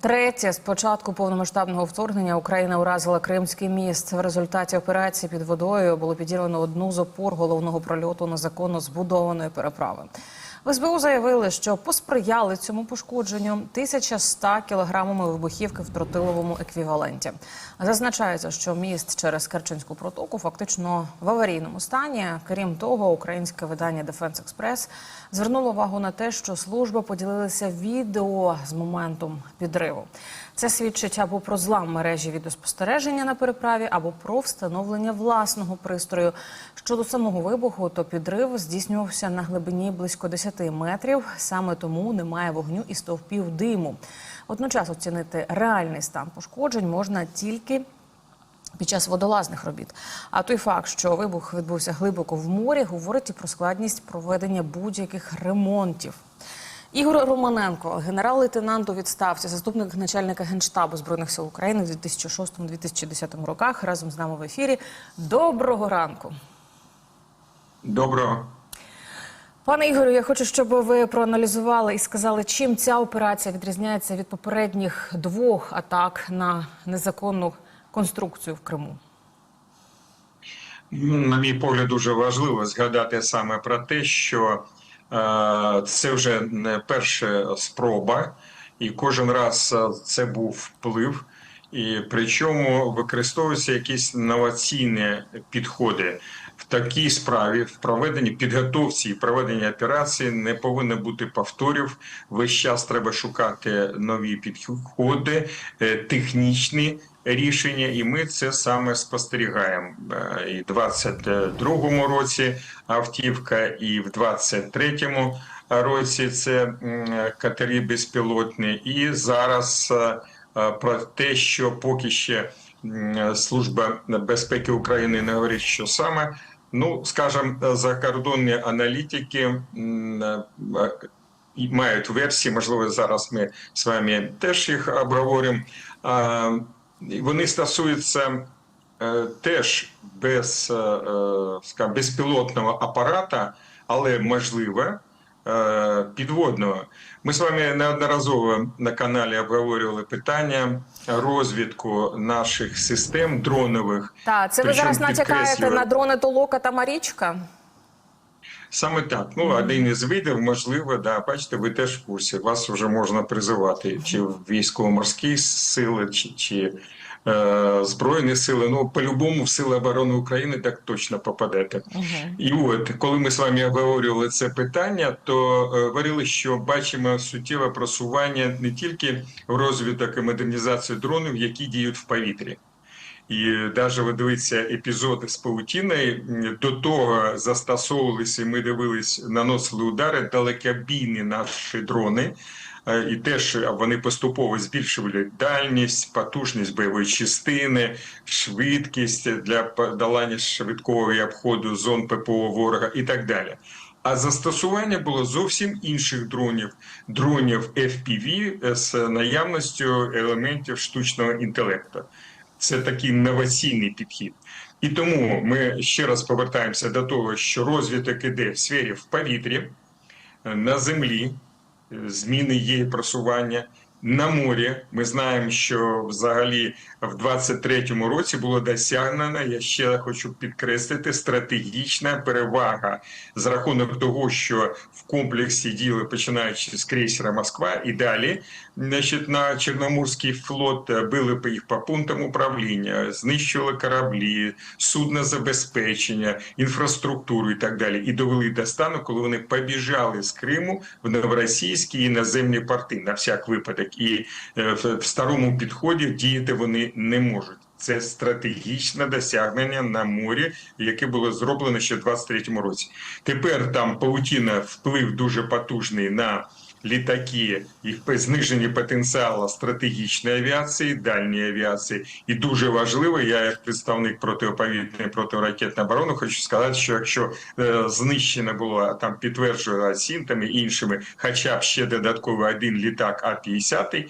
Третє з початку повномасштабного вторгнення Україна уразила Кримський міст. В результаті операції під водою було підірвано одну з опор головного прольоту незаконно збудованої переправи. В СБУ заявили, що посприяли цьому пошкодженню 1100 кілограмами вибухівки в тротиловому еквіваленті. Зазначається, що міст через Керченську протоку фактично в аварійному стані. Крім того, українське видання Defense Express звернуло увагу на те, що служби поділилися відео з моменту підриву. Це свідчить або про злам мережі відеоспостереження на переправі, або про встановлення власного пристрою. Щодо самого вибуху, то підрив здійснювався на глибині близько 10 метрів. Саме тому немає вогню і стовпів диму. Одночас оцінити реальний стан пошкоджень можна тільки під час водолазних робіт. А той факт, що вибух відбувся глибоко в морі, говорить і про складність проведення будь-яких ремонтів. Ігор Романенко, генерал-лейтенант у відставці, заступник начальника генштабу збройних сил України в 2006-2010 роках, разом з нами в ефірі. Доброго ранку. Доброго. Пане Ігорю, я хочу, щоб ви проаналізували і сказали, чим ця операція відрізняється від попередніх двох атак на незаконну конструкцію в Криму. Ну, На мій погляд, дуже важливо згадати саме про те, що е, це вже не перша спроба, і кожен раз е, це був вплив. І причому використовуються якісь новаційні підходи в такій справі, в проведенні підготовці і проведенні операції не повинно бути повторів. Весь час треба шукати нові підходи, е, технічні рішення, і ми це саме спостерігаємо. Е, І в 22-му році автівка, і в 23-му році це катері безпілотні. І зараз е, про те, що поки ще Служба безпеки України не говорить, що саме. Ну, скажімо, закордонні аналітики мають версії, можливо, зараз ми з вами теж їх обговоримо. Вони стосуються е, теж без, е, е, скажімо, безпілотного апарата, але можливо е, підводного. Ми з вами неодноразово на каналі обговорювали питання розвідку наших систем дронових. Так, це ви зараз натякаєте на дрони Толока та Марічка? Саме так. Ну, один із видів, можливо, да, бачите, ви теж в курсі. Вас вже можна призивати чи в військово-морські сили, чи, чи е, Збройні сили. Ну, по-любому, в Сили оборони України так точно попадете. І от, коли ми з вами обговорювали це питання, то е, говорили, що бачимо суттєве просування не тільки в розвиток і модернізацію дронів, які діють в повітрі. І навіть ви дивіться епізоди з паутіною, до того застосовувалися, і ми дивились, наносили удари далекобійні наші дрони. Е, І теж вони поступово збільшували дальність, потужність бойової частини, швидкість для подолання швидкого і обходу зон ППО ворога і так далі. А застосування було зовсім інших дронів, дронів FPV з наявністю елементів штучного інтелекту. Це такий інноваційний підхід. І тому ми ще раз повертаємося до того, що розвиток іде в сфері в повітрі, на землі, зміни є просування. На морі ми знаємо, що взагалі в 23-му році було досягнено. Я ще хочу підкреслити стратегічна перевага з рахунок того, що в комплексі діли починаючи з крейсера Москва і далі, значить, на Чорноморський флот били по їх по пунктам управління, знищували кораблі, суднозабезпечення, інфраструктуру і так далі. І довели до стану, коли вони побіжали з Криму в новоросійські і наземні порти на всяк випадок. І е, в старому підході діяти вони не можуть. Це стратегічне досягнення на морі, яке було зроблено ще в 23-му році. Тепер там паутіна вплив дуже потужний на літаки, їх зниження потенціалу стратегічної авіації, дальньої авіації. І дуже важливо, я як представник протиповітряної протиракетної оборони, хочу сказати, що якщо е, знищено було там підтверджено Сінтами іншими, хоча б ще додатково один літак А-50,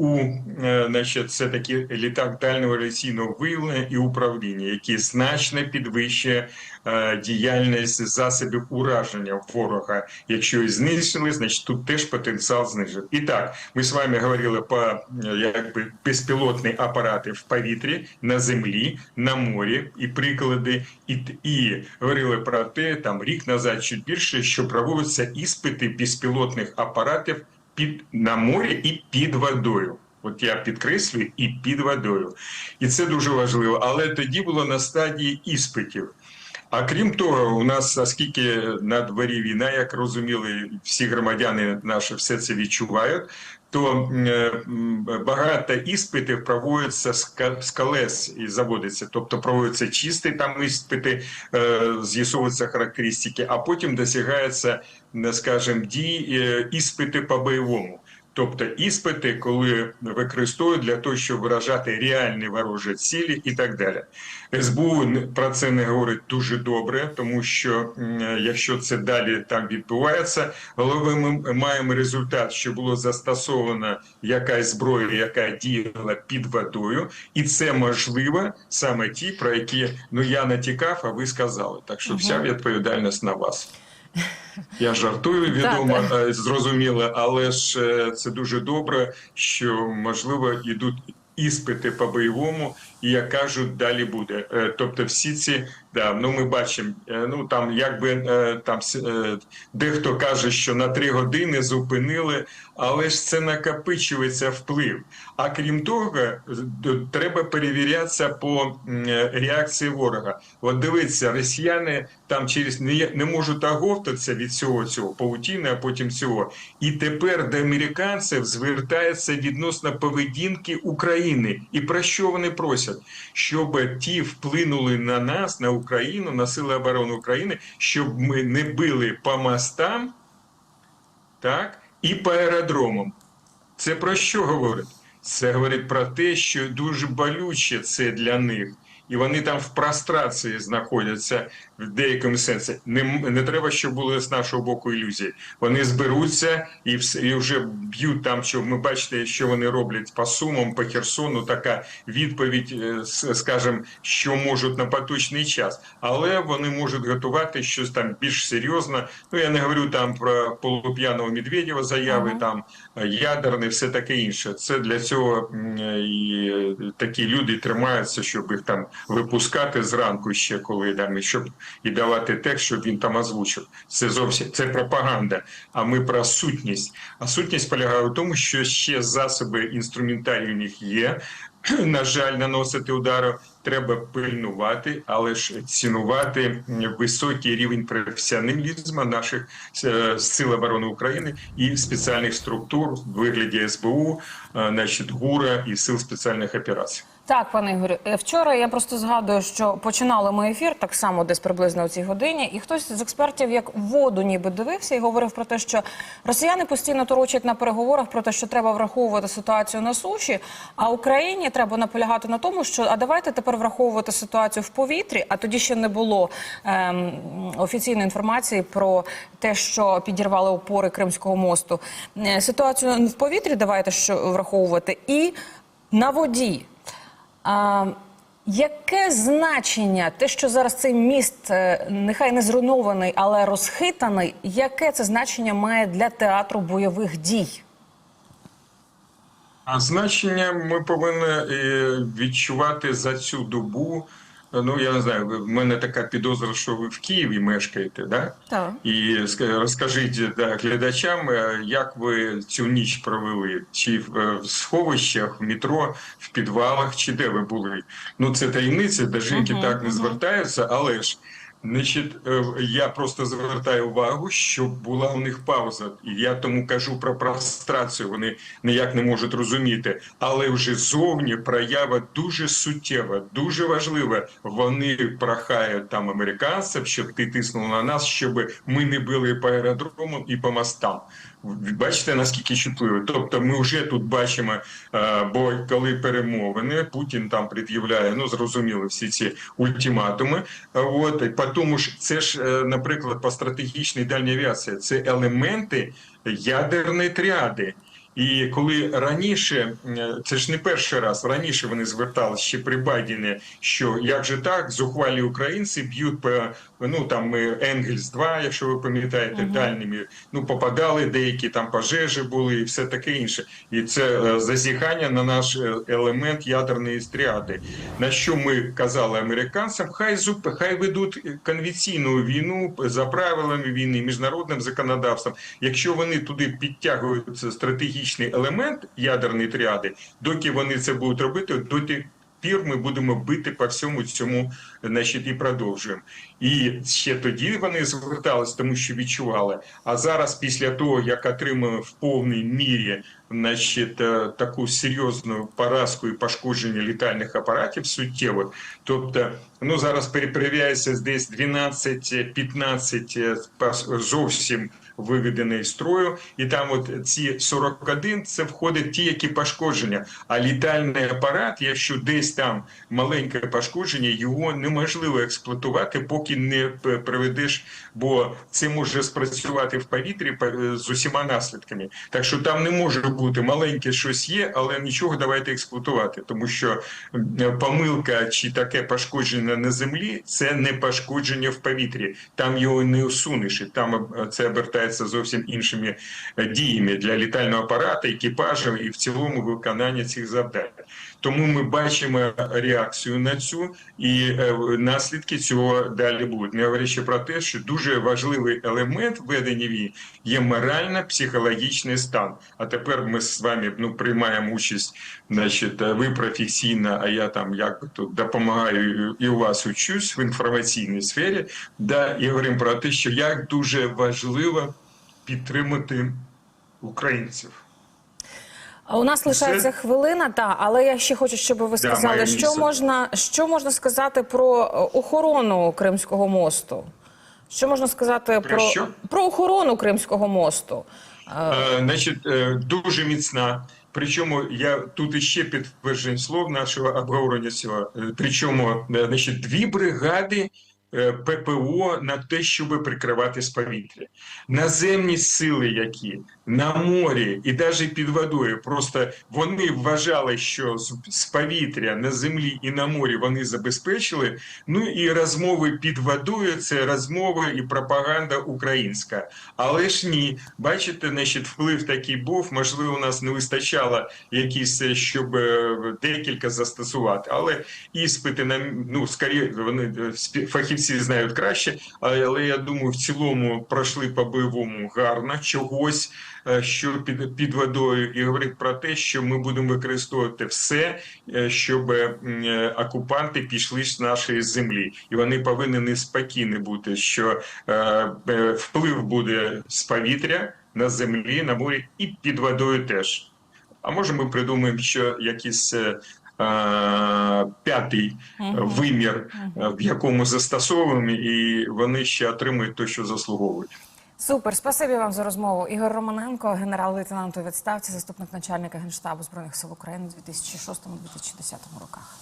у е, значить, це такі літак дальнього авіаційного виявлення і управління, які значно підвищує е, діяльність засобів ураження ворога. Якщо їх знищили, значить тут теж потенціал знижив. І так, ми з вами говорили про е, якби безпілотні апарати в повітрі, на землі, на морі і приклади, і, і говорили про те, там рік назад чуть більше, що проводяться іспити безпілотних апаратів під на морі і під водою. От я підкреслюю і під водою, і це дуже важливо. Але тоді було на стадії іспитів. А крім того, у нас, оскільки на дворі війна, як розуміли, всі громадяни наші все це відчувають, то е, багато іспитів проводяться з колес і заводиться. Тобто проводяться чисті там іспити, е, з'ясовуються характеристики, а потім досягається, скажімо, дій е, іспити по бойовому. Тобто іспити, коли використовують для того, щоб виражати реальні ворожі цілі і так далі. СБУ про це не говорить дуже добре, тому що якщо це далі там відбувається, але ми маємо результат, що було застосована якась зброя, яка діяла під водою, і це можливо саме ті, про які ну я натякав, а ви сказали. Так що вся відповідальність на вас. Я жартую, відомо, е, зрозуміло, але ж е, це дуже добре, що можливо йдуть іспити по бойовому, і як кажуть, далі буде. Е, Тобто, всі ці да, ну ми бачимо, ну там якби там дехто каже, що на три години зупинили, але ж це накопичується вплив. А крім того, треба перевірятися по реакції ворога. От дивіться, росіяни там через не, не можуть оговтатися від цього цього паутіни, а потім цього. І тепер до американців звертається відносно поведінки України. І про що вони просять? Щоб ті вплинули на нас, на Україну, на Сили оборони України, щоб ми не били по мостам, так, і по аеродромам. Це про що говорить? Це говорить про те, що дуже болюче це для них. І вони там в прострації знаходяться в деякому сенсі. Не, не треба, щоб були з нашого боку ілюзії. Вони зберуться і, вс- і вже б'ють там, що ми бачите, що вони роблять по Сумам, по Херсону. Така відповідь, е, скажімо, що можуть на поточний час. Але вони можуть готувати щось там більш серйозне. Ну я не говорю там про полуп'яного Медведєва заяви, Ага. там е, ядерне, все таке інше. Це для цього е, і такі люди тримаються, щоб їх там випускати зранку ще коли там щоб і давати текст, щоб він там озвучив. Це зовсім це пропаганда. А ми про сутність. А сутність полягає в тому, що ще засоби інструментарії у них є. На жаль, наносити удару треба пильнувати, але ж цінувати високий рівень професіоналізму наших е, сил оборони України і спеціальних структур в вигляді СБУ, е, значить, ГУРа і сил спеціальних операцій. Так, пане Ігорю, е, вчора я просто згадую, що починали ми ефір так само, десь приблизно у цій годині, і хтось з експертів як воду ніби дивився і говорив про те, що росіяни постійно торочать на переговорах про те, що треба враховувати ситуацію на суші, а Україні треба наполягати на тому, що а давайте тепер враховувати ситуацію в повітрі. А тоді ще не було ем, офіційної інформації про те, що підірвали опори Кримського мосту. Е, Ситуацію в повітрі давайте що враховувати і на воді. А, яке значення те, що зараз цей міст е, нехай не зруйнований, але розхитаний, яке це значення має для театру бойових дій? А значення ми повинні е, відчувати за цю добу. Ну я не знаю, в мене така підозра, що ви в Києві мешкаєте, да? Так. І розкажіть да, глядачам, е, як ви цю ніч провели? Чи в, е, сховищах, в метро, в підвалах, чи де ви були? Ну це таємниця, де жінки Мгм, так не мгм. звертаються, але ж. Значить, е, я просто звертаю увагу, що була у них пауза, і я тому кажу про прострацію. Вони ніяк не можуть розуміти, але вже зовні проява дуже суттєва, дуже важлива. Вони прохають там американців, щоб ти тиснув на нас, щоб ми не били по аеродромам і по мостам. Бачите, наскільки чутливо. Тобто, ми вже тут бачимо, е, бо коли перемовини, Путін там пред'являє, ну зрозуміло, всі ці ультиматуми. Е, От по тому ж, це ж, е, наприклад, по стратегічній дальній авіації, це елементи ядерної тріади. І коли раніше, це ж не перший раз, раніше вони зверталися ще при Байдені, що як же так, зухвалі українці б'ють по ну там Енгельс 2 якщо ви пам'ятаєте, дальніми, ну попадали деякі там пожежі були і все таке інше. І це е, зазіхання на наш е, елемент ядерної стріади. На що ми казали американцям, хай зуп, хай ведуть конвенційну війну за правилами війни, міжнародним законодавством. Якщо вони туди підтягують стратегічний елемент ядерної тріади, доки вони це будуть робити, доти пір ми будемо бити по всьому цьому, значить, і продовжуємо. І ще тоді вони звертались, тому що відчували. А зараз, після того, як отримали в повній мірі значить, е, таку серйозну поразку і пошкодження літальних апаратів суттєвих, тобто, ну зараз перепровіряється десь 12-15 е, зовсім виведений з строю, і там от ці 41 це входить ті, які пошкодження. А літальний апарат, якщо десь там маленьке пошкодження, його неможливо експлуатувати, поки не приведеш, бо це може спрацювати в повітрі з усіма наслідками. Так що там не може бути маленьке щось є, але нічого давайте експлуатувати, тому що помилка чи таке пошкодження на землі це не пошкодження в повітрі. Там його не усунеш, і там е, це обертається зовсім іншими е, діями для літального апарату, екіпажу і в цілому виконання цих завдань. Тому ми бачимо реакцію на цю і е, наслідки цього далі будуть. Не говорячи про те, що дуже важливий елемент ведення війни є морально-психологічний стан. А тепер ми з вами ну приймаємо участь, значить, ви професійно, а я там як тут допомагаю і у вас учусь в інформаційній сфері. Да, і говоримо про те, що як дуже важливо підтримати українців. У нас лишається хвилина, та але я ще хочу, щоб ви сказали, що можна, що можна сказати про е, охорону Кримського мосту. Що можна сказати Про про, що? про охорону Кримського мосту? Е, Е, Значить, е, дуже міцна. Причому я тут іще підтверджень слов нашого обговорення цього. Причому, значить, дві бригади ППО на те, щоб прикривати з повітря. Наземні сили, які на морі і навіть під водою, просто вони вважали, що з, повітря на землі і на морі вони забезпечили. Ну і розмови під водою це розмова і пропаганда українська. Але ж ні, бачите, значить, вплив такий був. Можливо, у нас не вистачало якісь, е, щоб е, декілька застосувати. Але іспити на ну скоріше, вони е, спі- фахівці знають краще. Але, я думаю, в цілому пройшли по бойовому гарно чогось. е, Що під під водою, і говорить про те, що ми будемо використовувати все, е, щоб е, окупанти пішли з нашої землі, і вони повинні спокійні бути, що вплив буде з повітря на землі, на морі і під водою теж. А може, ми придумаємо, що якийсь е, п'ятий е, вимір, е, в якому застосовуємо, і вони ще отримують те, що заслуговують. Супер, спасибі вам за розмову. Ігор Романенко, генерал-лейтенант у відставці, заступник начальника генштабу збройних сил України у 2006-2010 роках.